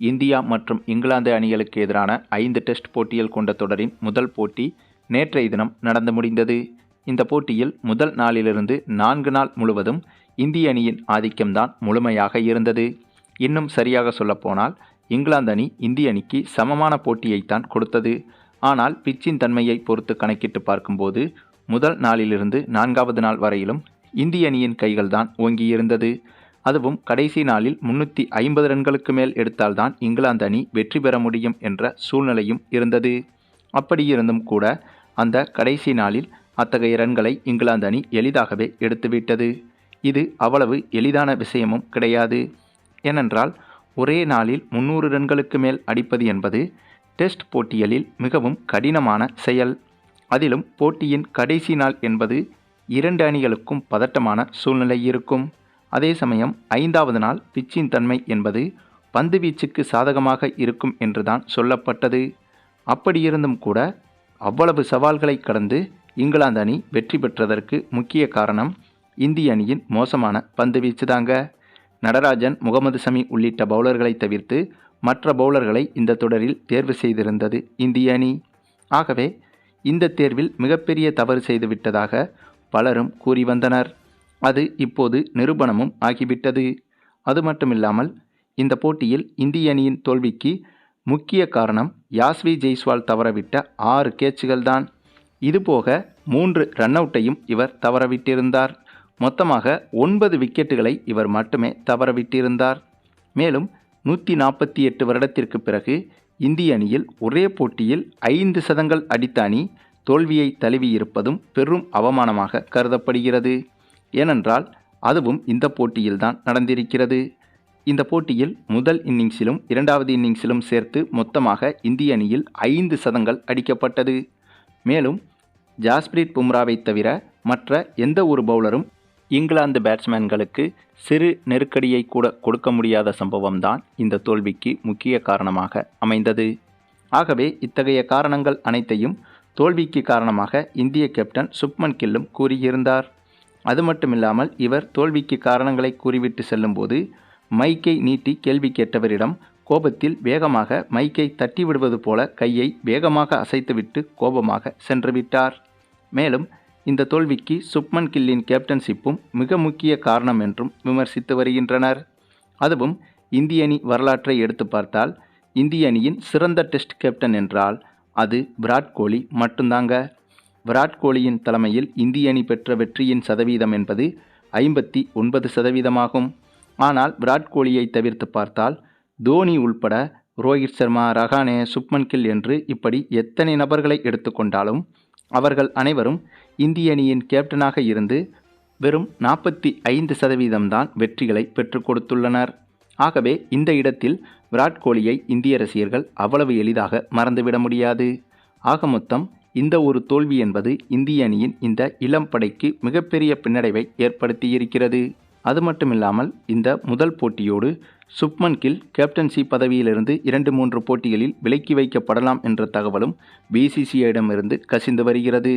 India மற்றும் இங்கிலாந்து அணிகளுக்கு எதிரான ஐந்து டெஸ்ட் போட்டிகள் கொண்ட தொடரின் முதல் போட்டி நேற்றைய தினம் நடந்து முடிந்தது. இந்த போட்டியில் முதல் நாளிலிருந்து நான்கு நாள் முழுவதும் இந்திய அணியின் ஆதிக்கம்தான் முழுமையாக இருந்தது. இன்னும் சரியாக சொல்லப்போனால் இங்கிலாந்து அணி இந்திய அணிக்கு சமமான போட்டியைத்தான் கொடுத்தது. ஆனால் பிச்சின் தன்மையை பொறுத்து கணக்கிட்டு பார்க்கும்போது முதல் நாளிலிருந்து நான்காவது நாள் வரையிலும் இந்திய அணியின் கைகள்தான் ஓங்கியிருந்தது. அதுவும் கடைசி நாளில் முன்னூற்றி ஐம்பது ரன்களுக்கு மேல் எடுத்தால்தான் இங்கிலாந்து அணி வெற்றி பெற முடியும் என்ற சூழ்நிலையும் இருந்தது. அப்படியிருந்தும் கூட அந்த கடைசி நாளில் அத்தகைய ரன்களை இங்கிலாந்து அணி எளிதாகவே எடுத்துவிட்டது. இது அவ்வளவு எளிதான விஷயமும் கிடையாது. ஏனென்றால் ஒரே நாளில் முன்னூறு ரன்களுக்கு மேல் அடிப்பது என்பது டெஸ்ட் போட்டியலில் மிகவும் கடினமான செயல். அதிலும் போட்டியின் கடைசி நாள் என்பது இரண்டு அணிகளுக்கும் பதட்டமான சூழ்நிலை இருக்கும். அதே சமயம் ஐந்தாவது நாள் பிச்சின் தன்மை என்பது பந்து வீச்சுக்கு சாதகமாக இருக்கும் என்றுதான் சொல்லப்பட்டது. அப்படியிருந்தும் கூட அவ்வளவு சவால்களை கடந்து இங்கிலாந்து அணி வெற்றி பெற்றதற்கு முக்கிய காரணம் இந்திய அணியின் மோசமான பந்து வீச்சுதாங்க. நடராஜன் முகமது சமி உள்ளிட்ட பவுலர்களை தவிர்த்து மற்ற பவுலர்களை இந்த தொடரில் தேர்வு செய்திருந்தது இந்திய அணி. ஆகவே இந்த தேர்வில் மிகப்பெரிய தவறு செய்துவிட்டதாக பலரும் கூறி வந்தனர். அது இப்போது நிரூபணமும் ஆகிவிட்டது. அது மட்டுமில்லாமல் இந்த போட்டியில் இந்திய அணியின் தோல்விக்கு முக்கிய காரணம் யாஸ்வி ஜெய்ஸ்வால் தவறவிட்ட ஆறு கேட்சுகள்தான். இதுபோக மூன்று ரன் அவுட்டையும் இவர் தவறவிட்டிருந்தார். மொத்தமாக ஒன்பது விக்கெட்டுகளை இவர் மட்டுமே தவறவிட்டிருந்தார். மேலும் நூற்றி நாற்பத்தி எட்டு வருடத்திற்கு பிறகு இந்திய அணியில் ஒரே போட்டியில் ஐந்து சதங்கள் அடித்த அணி தோல்வியை தழுவியிருப்பதும் பெரும் அவமானமாக கருதப்படுகிறது. ஏனென்றால் அதுவும் இந்த போட்டியில்தான் நடந்திருக்கிறது. இந்த போட்டியில் முதல் இன்னிங்ஸிலும் இரண்டாவது இன்னிங்ஸிலும் சேர்த்து மொத்தமாக இந்திய அணியில் ஐந்து சதங்கள் அடிக்கப்பட்டது. மேலும் ஜாஸ்பிரீத் பும்ராவை தவிர மற்ற எந்த ஒரு பவுலரும் இங்கிலாந்து பேட்ஸ்மேன்களுக்கு சிறு நெருக்கடியை கூட கொடுக்க முடியாத சம்பவம்தான் இந்த தோல்விக்கு முக்கிய காரணமாக அமைந்தது. ஆகவே இத்தகைய காரணங்கள் அனைத்தையும் தோல்விக்கு காரணமாக இந்திய கேப்டன் சுப்மன் கில்லும் கூறியிருந்தார். அது மட்டுமில்லாமல் இவர் தோல்விக்கு காரணங்களை கூறிவிட்டு செல்லும்போது மைக்கை நீட்டி கேள்வி கேட்டவரிடம் கோபத்தில் வேகமாக மைக்கை தட்டி விடுவது போல கையை வேகமாக அசைத்துவிட்டு கோபமாக சென்றுவிட்டார் மேலும் இந்த தோல்விக்கு சுப்மன் கில்லின் கேப்டன்ஷிப்பும் மிக முக்கிய காரணம் என்றும் விமர்சித்து வருகின்றனர். அதுவும் இந்திய அணி வரலாற்றை எடுத்து பார்த்தால் இந்திய அணியின் சிறந்த டெஸ்ட் கேப்டன் என்றால் அது விராட் கோலி மட்டும்தாங்க. விராட் கோலியின் தலைமையில் இந்திய அணி பெற்ற வெற்றியின் சதவீதம் என்பது ஐம்பத்தி ஒன்பது சதவீதமாகும். ஆனால் விராட் கோலியை தவிர்த்து பார்த்தால் தோனி உள்பட ரோஹித் சர்மா ரஹானே சுப்மன் கில் என்று இப்படி எத்தனை நபர்களை எடுத்துக்கொண்டாலும் அவர்கள் அனைவரும் இந்திய அணியின் கேப்டனாக இருந்து வெறும் நாற்பத்தி ஐந்து சதவீதம்தான் வெற்றிகளை பெற்றுக் கொடுத்துள்ளனர். ஆகவே இந்த இடத்தில் விராட் கோலியை இந்திய ரசிகர்கள் அவ்வளவு எளிதாக மறந்துவிட முடியாது. ஆக மொத்தம் இந்த ஒரு தோல்வி என்பது இந்திய அணியின் இந்த இளம் படைக்கு மிகப்பெரிய பின்னடைவை ஏற்படுத்தியிருக்கிறது. அது மட்டுமில்லாமல் இந்த முதல் போட்டியோடு சுப்மன் கில் கேப்டன்சி பதவியிலிருந்து இரண்டு மூன்று போட்டிகளில் விலக்கி வைக்கப்படலாம் என்ற தகவலும் பிசிசிஐடமிருந்து கசிந்து வருகிறது.